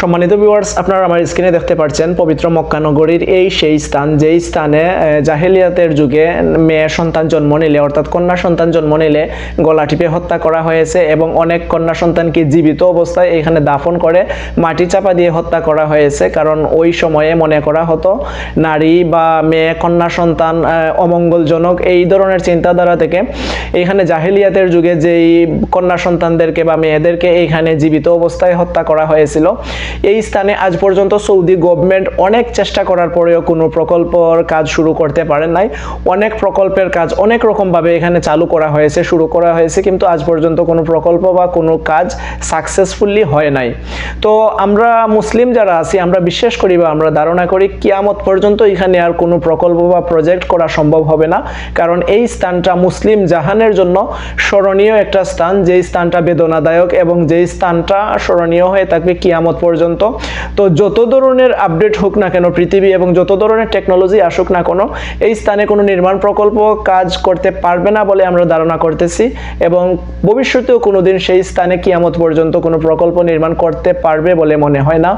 সম্মানিত ভিউয়ার্স আপনারা আমার স্ক্রিনে দেখতে পাচ্ছেন পবিত্র মক্কা নগরীর এই সেই স্থান, যেই স্থানে জাহেলিয়াতের যুগে মেয়ে সন্তান জন্ম নিলে, অর্থাৎ কন্যা সন্তান জন্ম নিলে গলা টিপে হত্যা করা হয়েছে এবং অনেক কন্যা সন্তানকে জীবিত অবস্থায় এখানে দাফন করে মাটি চাপা দিয়ে হত্যা করা হয়েছে। কারণ ওই সময়ে মনে করা হতো, নারী বা মেয়ে, কন্যা সন্তান অমঙ্গলজনক এই ধরনের চিন্তাধারা থেকে এখানে জাহেলিয়াতের যুগে যেই কন্যা সন্তানদেরকে বা মেয়েদেরকে এইখানে জীবিত অবস্থায় হত্যা করা হয়েছিল এই স্থানে আজ পর্যন্ত সৌদি গভর্নমেন্ট অনেক চেষ্টা করার পরেও কোনো প্রকল্পর কাজ শুরু করতে পারেন নাই। অনেক প্রকল্পের কাজ অনেক রকমভাবে এখানে চালু করা হয়েছে, শুরু করা হয়েছে, কিন্তু আজ পর্যন্ত কোনো প্রকল্প বা কোনো কাজ সাকসেসফুলি হয় নাই। তো আমরা মুসলিম যারা আছি, আমরা বিশ্বাস করি বা আমরা ধারণা করি কিয়ামত পর্যন্ত এখানে আর কোনো প্রকল্প বা প্রজেক্ট করা সম্ভব হবে না। কারণ এই স্থানটা মুসলিম জাহানের জন্য স্মরণীয় একটা স্থান, যেই স্থানটা বেদনাদায়ক এবং যেই স্থানটা স্মরণীয় হয়ে থাকবে কিয়ামত পর্যন্ত। তো যত ধরনের আপডেট হোক না কেন পৃথিবী এবং যত ধরনের টেকনোলজি আসুক না কোনো, এই স্থানে কোনো নির্মাণ প্রকল্প কাজ করতে পারবে না বলে আমরা ধারণা করতেছি এবং ভবিষ্যতেও কোনোদিন সেই স্থানে কিয়ামত পর্যন্ত কোনো প্রকল্প নির্মাণ করতে পারবে বলে মনে হয় না।